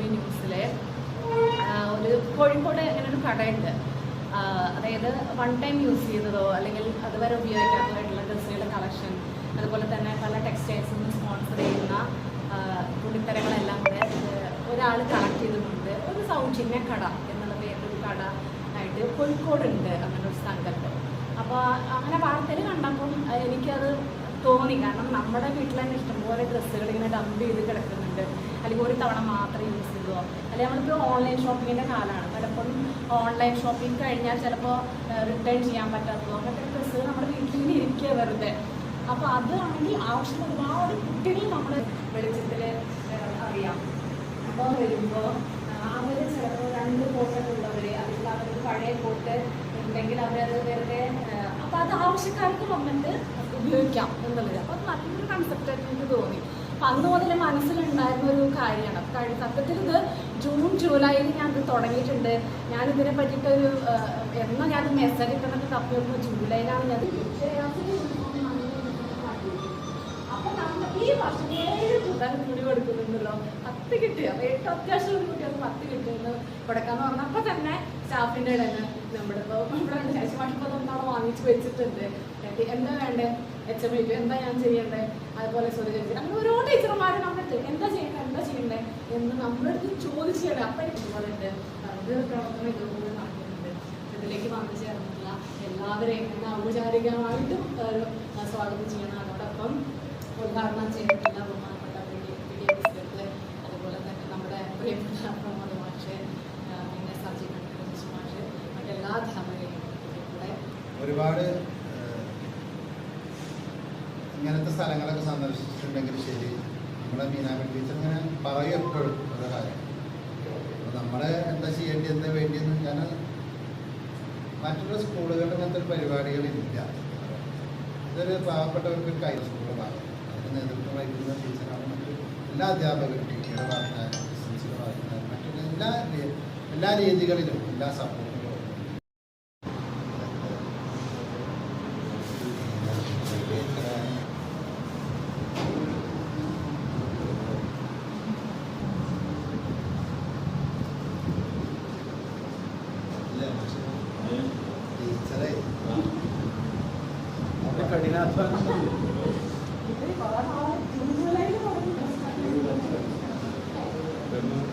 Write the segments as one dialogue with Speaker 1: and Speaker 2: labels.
Speaker 1: ന്യൂസിലെ. ഒരു കോഴിക്കോട് അങ്ങനെ ഒരു കടയുണ്ട്. അതായത് വൺ ടൈം യൂസ് ചെയ്തതോ അല്ലെങ്കിൽ അതുവരെ ഉപയോഗിക്കാത്തതായിട്ടുള്ള ഡ്രസ്സുകളുടെ കളക്ഷൻ അതുപോലെ തന്നെ പല ടെക്സ്റ്റൈൽസും സ്പോൺസർ ചെയ്യുന്ന തുണിത്തരങ്ങളെല്ലാം കൂടെ ഒരാൾ കളക്ട് ചെയ്തിട്ടുണ്ട് ഒരു സൗജന്യ കട എന്നുള്ള പേരിലൊരു കട ആയിട്ട് കോഴിക്കോടുണ്ട് അങ്ങനെ ഒരു സ്ഥലത്ത് അപ്പോൾ അങ്ങനെ വാർത്തയിൽ കണ്ടപ്പം എനിക്കത് തോന്നി. കാരണം നമ്മുടെ വീട്ടിൽ തന്നെ ഇഷ്ടംപോലെ ഡ്രസ്സുകൾ ഇങ്ങനെ ഡംപ് ചെയ്ത് കിടക്കുന്നുണ്ട്. അല്ലെങ്കിൽ ഒരു തവണ മാത്രം യൂസ് ചെയ്തോ അല്ലെങ്കിൽ നമ്മളിപ്പോൾ ഓൺലൈൻ ഷോപ്പിങ്ങിന്റെ കാലമാണ്. പലപ്പോഴും ഓൺലൈൻ ഷോപ്പിംഗ് കഴിഞ്ഞാൽ ചിലപ്പോൾ റിട്ടേൺ ചെയ്യാൻ പറ്റാത്തതോ അങ്ങനത്തെ ഡ്രസ്സുകൾ നമ്മുടെ വീട്ടിൽ ഇരിക്കുക വെറുതെ. അപ്പോൾ അതാണെങ്കിൽ ആവശ്യം ഒരുപാട് കുട്ടികൾ നമ്മൾ വെളിച്ചത്തിൽ അറിയാം. അപ്പോൾ വരുമ്പോൾ അവർ ചിലപ്പോൾ രണ്ട് കോട്ടൊക്കെ ഉള്ളവർ അല്ലെങ്കിൽ അവർക്ക് പഴയ കോട്ട് ഉണ്ടെങ്കിൽ അവരത് വെറുതെ അപ്പോൾ അത് ആവശ്യക്കാർക്ക് വന്നിട്ട് ഉപയോഗിക്കാം എന്നുള്ളത്. അപ്പോൾ നല്ലൊരു കൺസെപ്റ്റായിട്ട് എനിക്ക് തോന്നി. അപ്പം അന്ന് മുതൽ മനസ്സിലുണ്ടായിരുന്ന ഒരു കാര്യമാണ്. സത്യത്തിൽ ഇത് ജൂൺ ജൂലൈയിൽ ഞാൻ ഇത് തുടങ്ങിയിട്ടുണ്ട്. ഞാൻ ഇതിനെ പറ്റിയിട്ടൊരു എന്നാ ഞാൻ മെസ്സേജ് ഇട്ടതൊക്കെ തപ്പി നോക്കുമ്പോൾ ജൂലൈയിലാണ് ഞാൻ അപ്പൊ ഈ വർഷം ഏഴ് കൂട്ടാൻ തുണി കൊടുക്കുന്നുണ്ടല്ലോ പത്ത് കിട്ടി അപ്പൊ ഏറ്റവും അത്യാവശ്യം ഒരു കുട്ടികൾക്ക് പത്ത് കിട്ടുമെന്ന് കൊടുക്കാന്ന് പറഞ്ഞപ്പോൾ തന്നെ സ്റ്റാഫിന്റെ ഇടയിൽ നമ്മുടെ ഇപ്പൊ നമ്മുടെ ശേഷം വാങ്ങിച്ചു വെച്ചിട്ടുണ്ട്. എന്താ വേണ്ടേ? എച്ച് എം ഐക്ക് എന്താ ഞാൻ ചെയ്യണ്ടേ? അതുപോലെ സ്വദേശി അങ്ങനെ ഓരോ ടീച്ചർമാരെ നമ്മളെടുത്ത് എന്താ ചെയ്യണ്ടേ? എന്താ ചെയ്യണ്ടേ? എന്ന് നമ്മുടെ അടുത്ത് തരാം അപ്പം എനിക്ക് അത് പ്രവർത്തനം ഇതുപോലെ നടക്കുന്നുണ്ട്. ഇതിലേക്ക് വന്നു ചേർന്നിട്ടുള്ള എല്ലാവരെയും എന്നെ ഔപചാരികമായിട്ടും സ്വാഗതം ചെയ്യണം അതോടൊപ്പം ഉദ്ഘാടനം ചെയ്തിട്ടുള്ള ബഹുമാനപ്പെട്ട പ്രസിഡന്റ് അതുപോലെ തന്നെ നമ്മുടെ പ്രിയപ്പെട്ട പ്രമോദ് മാഷ് പിന്നെ സജി കണ്ടു മാഷ് മറ്റെല്ലാ അധ്യാപകരെയും കൂടെ
Speaker 2: ഒരുപാട് ഇങ്ങനത്തെ സ്ഥലങ്ങളൊക്കെ സന്ദർശിച്ചിട്ടുണ്ടെങ്കിൽ ശരി. നമ്മളെ മീനാമി ടീച്ചർ ഇങ്ങനെ പറയും എപ്പോഴും ഓരോ കാര്യം. നമ്മൾ എന്താ ചെയ്യേണ്ടി എന്താ വേണ്ടിയെന്ന് ഞാൻ മറ്റുള്ള സ്കൂളുകളുടെ ഒരു പരിപാടികളില്ല. ഇതൊരു പാവപ്പെട്ടവർക്ക് കൈ സ്കൂളാണ് അതിന് നേതൃത്വം വഹിക്കുന്ന ടീച്ചറാണ് മറ്റു എല്ലാ അധ്യാപകരും ടീച്ചറുടെ ഭാഗത്തായാലും ബിസിനസ്സിന്റെ ഭാഗത്തായാലും മറ്റുള്ള എല്ലാ എല്ലാ രീതികളിലും എല്ലാ സപ്പോർട്ടുകളും
Speaker 1: Thank you.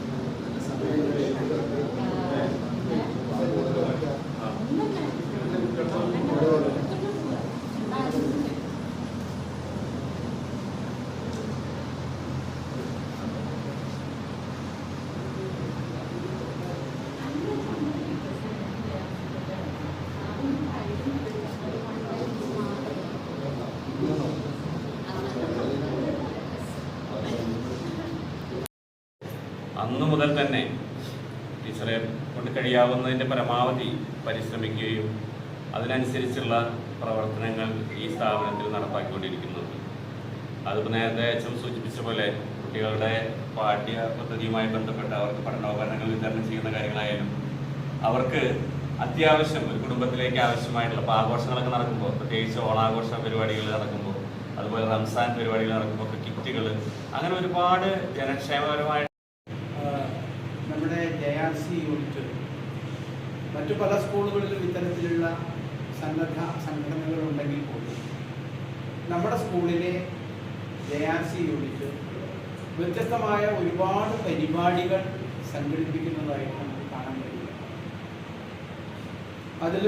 Speaker 3: അന്നു മുതൽ തന്നെ ടീച്ചറെ കൊണ്ട് കഴിയാവുന്നതിന്റെ പരമാവധി പരിശ്രമിക്കുകയും അതിനനുസരിച്ചുള്ള പ്രവർത്തനങ്ങൾ ഈ സ്ഥാപനത്തിൽ നടപ്പാക്കിക്കൊണ്ടിരിക്കുന്നുണ്ട് അതിപ്പോൾ നേരത്തെ അച്ഛൻ സൂചിപ്പിച്ച പോലെ കുട്ടികളുടെ പാഠ്യ പദ്ധതിയുമായി ബന്ധപ്പെട്ട് അവർക്ക് പഠനോപകരണങ്ങൾ വിതരണം ചെയ്യുന്ന കാര്യങ്ങളായാലും അവർക്ക് അത്യാവശ്യം ഒരു കുടുംബത്തിലേക്ക് ആവശ്യമായിട്ടുള്ള ഇപ്പോൾ ആഘോഷങ്ങളൊക്കെ നടക്കുമ്പോൾ പ്രത്യേകിച്ച് ഓണാഘോഷ പരിപാടികൾ നടക്കുമ്പോൾ അതുപോലെ റംസാൻ പരിപാടികൾ നടക്കുമ്പോൾ കിറ്റുകൾ അങ്ങനെ ഒരുപാട് ജനക്ഷേമപരമായ
Speaker 4: നമ്മുടെ ജെ ആർ സി യൂണിറ്റ് മറ്റു പല സ്കൂളുകളിലും ഇത്തരത്തിലുള്ള സന്നദ്ധ സംഘടനകൾ ഉണ്ടെങ്കിൽ പോലും നമ്മുടെ സ്കൂളിലെ ജെ ആർ സി യൂണിറ്റ് വ്യത്യസ്തമായ ഒരുപാട് പരിപാടികൾ സംഘടിപ്പിക്കുന്നതായിട്ട് നമുക്ക് കാണാൻ കഴിയും. അതിൽ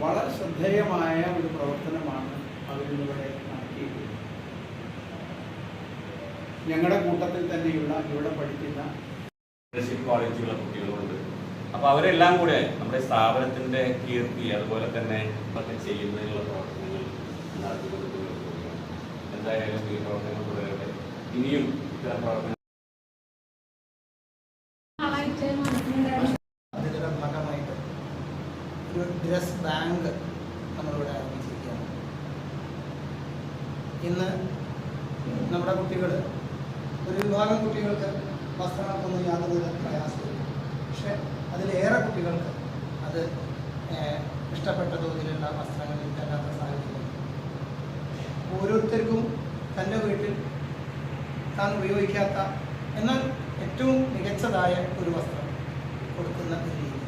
Speaker 4: വളരെ ശ്രദ്ധേയമായ ഒരു പ്രവർത്തനമാണ് അവരിന്നിവിടെ നടത്തിയിട്ടുള്ളത് ഞങ്ങളുടെ കൂട്ടത്തിൽ തന്നെയുള്ള ഇവിടെ പഠിക്കുന്ന
Speaker 3: ക്വാളിറ്റിയുള്ള കുട്ടികളുണ്ട്. അപ്പോൾ അവരെല്ലാം കൂടെ നമ്മുടെ സ്ഥാപനത്തിന്റെ കീർത്തി അതുപോലെ തന്നെ ഒക്കെ ചെയ്യുന്നതിനുള്ള പ്രവർത്തനങ്ങൾ നടത്തിക്കൊടുക്കുന്നത് എന്തായാലും ഈ പ്രവർത്തനങ്ങൾ തുടരട്ടെ. ഇനിയും ഇത്തരം പ്രവർത്തനങ്ങൾ
Speaker 5: അതിന്റെ ഭാഗമായിട്ട് ഒരു ഡ്രസ് ബാങ്ക് നമ്മളിവിടെ ആരംഭിച്ചിരിക്കുകയാണ്. ഇന്ന് നമ്മുടെ കുട്ടികൾ ഒരു വിഭാഗം കുട്ടികൾക്ക് വസ്ത്രങ്ങൾക്കൊന്നും യാതൊരു പ്രയാസമില്ല പക്ഷെ അതിലേറെ കുട്ടികൾക്ക് അത് ഇഷ്ടപ്പെട്ട തോതിലുള്ള വസ്ത്രങ്ങൾ കിട്ടാത്ത സാഹചര്യം. ഓരോരുത്തർക്കും തന്റെ വീട്ടിൽ താൻ ഉപയോഗിക്കാത്ത എന്നാൽ ഏറ്റവും മികച്ചതായ ഒരു വസ്ത്രം കൊടുക്കുന്ന രീതി.